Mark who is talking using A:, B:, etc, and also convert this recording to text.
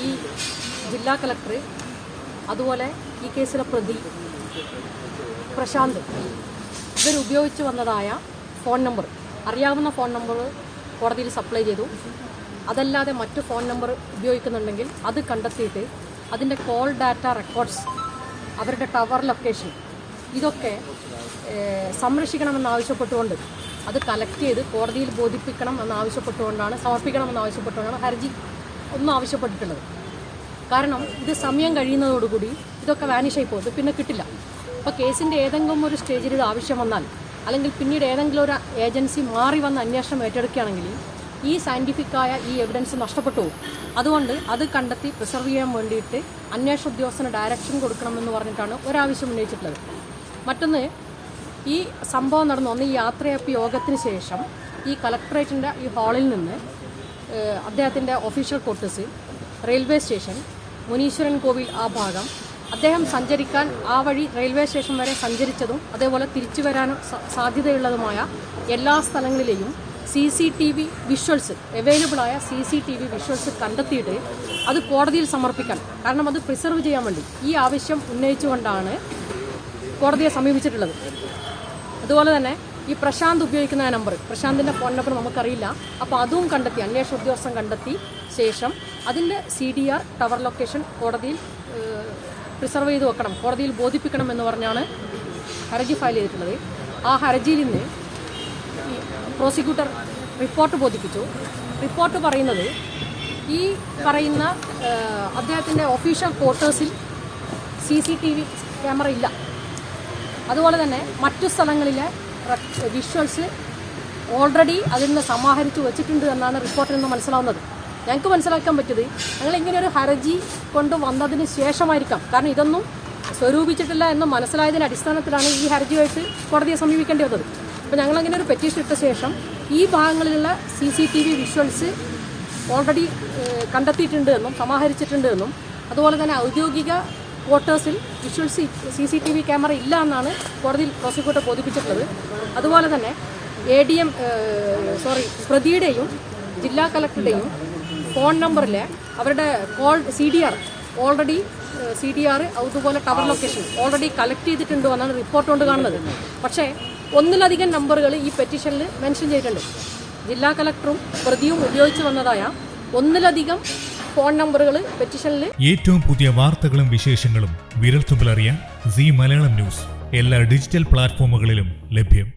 A: ഈ ജില്ലാ കളക്ടർ അതുപോലെ ഈ കേസിലെ പ്രതി പ്രശാന്ത് ഇവരുപയോഗിച്ച് വന്നതായ ഫോൺ നമ്പർ അറിയാവുന്ന ഫോൺ നമ്പർ കോടതിയിൽ സപ്ലൈ ചെയ്തു. അതല്ലാതെ മറ്റു ഫോൺ നമ്പർ ഉപയോഗിക്കുന്നുണ്ടെങ്കിൽ അത് കണ്ടെത്തിയിട്ട് അതിന്റെ കോൾ ഡാറ്റ റെക്കോർഡ്സ് അവരുടെ ടവർ ലൊക്കേഷൻ ഇതൊക്കെ സംരക്ഷിക്കണമെന്നാവശ്യപ്പെട്ടുകൊണ്ട് സംരക്ഷിക്കണമെന്ന് അത് കളക്ട് ചെയ്ത് കോടതിയിൽ ബോധിപ്പിക്കണം എന്നാവശ്യപ്പെട്ടുകൊണ്ടാണ് സമർപ്പിക്കണമെന്നാവശ്യപ്പെട്ടുകൊണ്ടാണ് ഹർജി ഒന്നും ആവശ്യപ്പെട്ടിട്ടുള്ളത്. കാരണം ഇത് സമയം കഴിയുന്നതോടുകൂടി ഇതൊക്കെ വാനിഷായി പോകും. പിന്നെ കിട്ടില്ല. അപ്പോൾ കേസിന്റെ ഏതെങ്കിലും ഒരു സ്റ്റേജിൽ ഇത് ആവശ്യം വന്നാൽ അല്ലെങ്കിൽ പിന്നീട് ഏതെങ്കിലും ഒരു ഏജൻസി മാറി വന്ന് അന്വേഷണം ഏറ്റെടുക്കുകയാണെങ്കിൽ ഈ സയന്റിഫിക്കായ ഈ എവിഡൻസ് നഷ്ടപ്പെട്ടു അതുകൊണ്ട് അത് കണ്ടെത്തി പ്രിസർവ് ചെയ്യാൻ വേണ്ടിയിട്ട് അന്വേഷണ ഉദ്യോഗസ്ഥന് ഡയറക്ഷൻ കൊടുക്കണമെന്ന് പറഞ്ഞിട്ടാണ് ഒരാവശ്യം ഉന്നയിച്ചിട്ടുള്ളത്. മറ്റൊന്ന് ഈ സംഭവം നടന്നു ഒന്ന് ഈ യാത്രയപ്പ് യോഗത്തിന് ശേഷം ഈ കളക്ടറേറ്റിന്റെ ഈ ഹാളിൽ നിന്ന് അദ്ദേഹത്തിന്റെ official quarters railway station Muneeswaran Kovil ആ ഭാഗം. അദ്ദേഹം സഞ്ചരിക്കാൻ ആ വഴി റെയിൽവേ സ്റ്റേഷൻ വരെ സഞ്ചരിച്ചതും അതേപോലെ തിരിച്ചു വരാനും സാധ്യതയുള്ളതുമായ എല്ലാ സ്ഥലങ്ങളിലെയും C C T V visuals അവൈലബിളായ C C T V visuals കണ്ടെത്തിയിട്ട് അത് കോടതിയിൽ സമർപ്പിക്കണം. കാരണം അത് പ്രിസർവ് ചെയ്യാൻ വേണ്ടി ഈ ആവശ്യം ഉന്നയിച്ചുകൊണ്ടാണ് കോടതിയെ സമീപിച്ചിട്ടുള്ളത്. അതുപോലെ തന്നെ ഈ പ്രശാന്ത് ഉപയോഗിക്കുന്ന ആ നമ്പർ. പ്രശാന്തിന്റെ ഫോൺ നമ്പർ നമുക്കറിയില്ല. അപ്പോൾ അതും കണ്ടെത്തി അന്വേഷണ ഉദ്യോഗസ്ഥൻ കണ്ടെത്തി ശേഷം അതിന്റെ C D R tower location കോടതിയിൽ പ്രിസർവ് ചെയ്ത് വെക്കണം കോടതിയിൽ ബോധിപ്പിക്കണം എന്ന് പറഞ്ഞാണ് ഹർജി ഫയൽ ചെയ്തിട്ടുള്ളത്. ആ ഹർജിയിൽ നിന്ന് പ്രോസിക്യൂട്ടർ റിപ്പോർട്ട് ബോധിപ്പിച്ചു. റിപ്പോർട്ട് പറയുന്നത് ഈ പറയുന്ന അദ്ദേഹത്തിന്റെ official ക്വാർട്ടേഴ്സിൽ C C T V camera ഇല്ല. അതുപോലെ തന്നെ മറ്റു സ്ഥലങ്ങളിലെ വിഷ്വൽസ് ഓൾറെഡി അതിൽ നിന്ന് സമാഹരിച്ചു വെച്ചിട്ടുണ്ട് എന്നാണ് റിപ്പോർട്ടിൽ നിന്ന് മനസ്സിലാവുന്നത്. ഞങ്ങൾക്ക് മനസ്സിലാക്കാൻ പറ്റിയത് ഞങ്ങൾ ഇങ്ങനെ ഒരു ഹർജി കൊണ്ട് വന്നതിന് ശേഷമായിരിക്കാം. കാരണം ഇതൊന്നും സ്വരൂപിച്ചിട്ടില്ല എന്ന് മനസ്സിലായതിന്റെ അടിസ്ഥാനത്തിലാണ് ഈ ഹർജിയായിട്ട് കോടതിയെ സമീപിക്കേണ്ടി വന്നത്. അപ്പോൾ ഞങ്ങളങ്ങനെ ഒരു പെറ്റീഷൻ ഇട്ട ശേഷം ഈ ഭാഗങ്ങളിലുള്ള C C T V visuals already കണ്ടെത്തിയിട്ടുണ്ട് എന്നും സമാഹരിച്ചിട്ടുണ്ട് എന്നും അതുപോലെ തന്നെ ഔദ്യോഗിക ക്വാർട്ടേഴ്സിൽ visual C C T V camera ഇല്ല എന്നാണ് കോടതിയിൽ പ്രോസിക്യൂട്ടർ ബോധിപ്പിച്ചിട്ടുള്ളത്. അതുപോലെ തന്നെ എ ഡി എം സോറി പ്രതിയുടെയും ജില്ലാ കളക്ടറുടെയും ഫോൺ നമ്പറിലെ അവരുടെ call C D R already C D R അതുപോലെ ടവർ ലൊക്കേഷൻ ഓൾറെഡി കളക്ട് ചെയ്തിട്ടുണ്ടോ എന്നാണ് റിപ്പോർട്ട് കൊണ്ട് കാണുന്നത്. പക്ഷേ ഒന്നിലധികം നമ്പറുകൾ ഈ പെറ്റീഷനിൽ മെൻഷൻ ചെയ്തിട്ടുണ്ട്. ജില്ലാ കളക്ടറും പ്രതിയും ഉപയോഗിച്ച് വന്നതായ ഒന്നിലധികം ഫോൺ നമ്പറുകൾ പെറ്റീഷനിൽ
B: ഏറ്റവും പുതിയ വാർത്തകളും വിശേഷങ്ങളും വിരൽത്തുമ്പിലറിയാൻ സി മലയാളം ന്യൂസ്. എല്ലാ ഡിജിറ്റൽ പ്ലാറ്റ്ഫോമുകളിലും ലഭ്യം.